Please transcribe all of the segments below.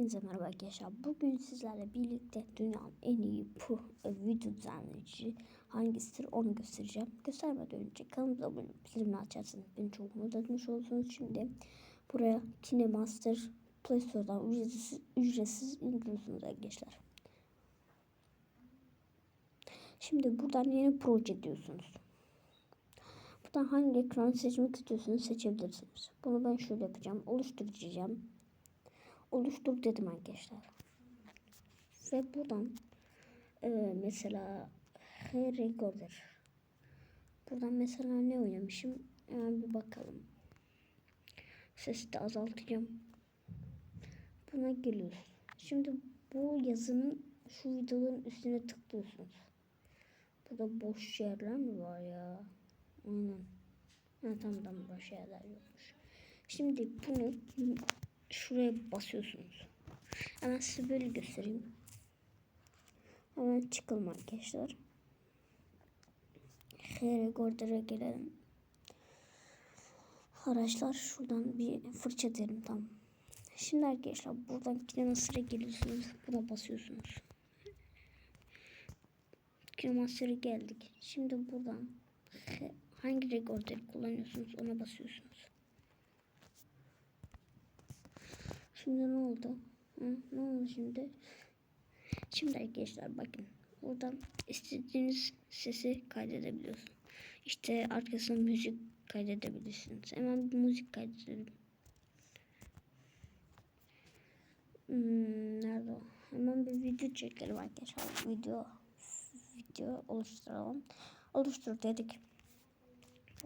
Hepinize merhaba arkadaşlar. Bugün sizlerle birlikte dünyanın en iyi pro video düzenleyici hangisidir onu göstereceğim. Göstermeden önce kanalımıza abone olup bildirimleri açarsanız beni çok mutlu etmiş olursunuz. Şimdi buraya KineMaster Play Store'dan ücretsiz, ücretsiz indiriyorsunuz arkadaşlar. Şimdi buradan yeni proje diyorsunuz. Buradan hangi ekranı seçmek istiyorsanız seçebilirsiniz. Bunu ben şöyle yapacağım. Oluştur diyeceğim oluştur dedim arkadaşlar. Ve buradan e, mesela Her Recorder. Buradan mesela ne oynamışım? Hemen bir bakalım. Sesi de azaltacağım. Buna geliyoruz. Şimdi bu yazının şu videoların üstüne tıklıyorsunuz. Burada boş yerler mi var ya? Aynen. Ha, tamam tamam boş yerler yokmuş. Şimdi bunu şuraya basıyorsunuz. Hemen size böyle göstereyim. Hemen çıkalım arkadaşlar. Regorder'a gelelim. Araçlar şuradan bir fırça derim tam. Şimdi arkadaşlar buradan Kinemaster'a geliyorsunuz. Buna basıyorsunuz. Kinemaster'a geldik. Şimdi buradan hangi regorder'i kullanıyorsunuz ona basıyorsunuz. Şimdi ne oldu? Hı, ne oldu şimdi? Şimdi arkadaşlar bakın. Buradan istediğiniz sesi kaydedebiliyorsunuz. İşte arkasına müzik kaydedebilirsiniz. Hemen bir müzik kaydedelim. Hmm, nerede o? Hemen bir video çekelim arkadaşlar. Video video oluşturalım. Oluştur dedik.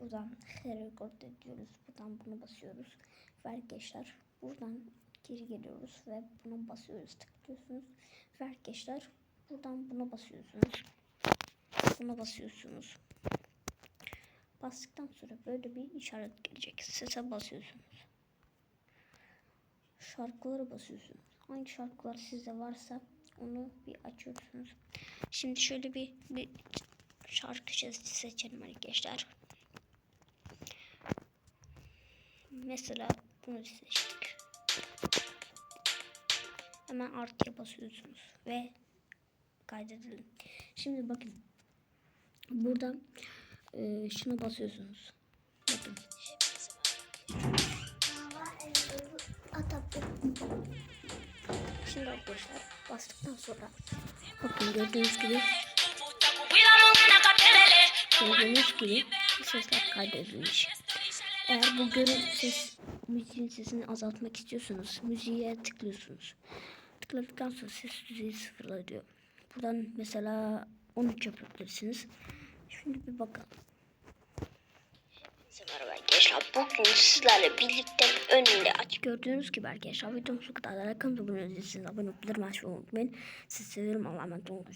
Buradan record ediyoruz. Buradan bunu basıyoruz. Ve arkadaşlar buradan geri geliyoruz ve buna basıyoruz. Tıklıyorsunuz. Ve arkadaşlar buradan buna basıyorsunuz. Buna basıyorsunuz. Bastıktan sonra böyle bir işaret gelecek. Sese basıyorsunuz. Şarkılara basıyorsunuz. Hangi şarkılar sizde varsa onu bir açıyorsunuz. Şimdi şöyle bir, bir şarkı seçelim arkadaşlar. Mesela bunu seçtik Hemen artıya basıyorsunuz ve kaydedelim. Şimdi bakın. Burada e, şuna basıyorsunuz. Bakın. Şimdi arkadaşlar bastıktan sonra bakın gördüğünüz gibi gördüğünüz gibi sesler kaydedilmiş. Eğer bu görün ses müziğin sesini azaltmak istiyorsanız müziğe tıklıyorsunuz. Tıkladıktan sonra ses düzeyi sıfırlanıyor. Buradan mesela 13 yapabilirsiniz. Şimdi bir bakalım. Merhaba arkadaşlar. Bugün sizlerle birlikte önünde aç gördüğünüz gibi arkadaşlar videomuz bu kadar. Kanalımıza abone olabilirsiniz. Abone olmayı unutmayın. Sizi seviyorum. Allah'a emanet olun.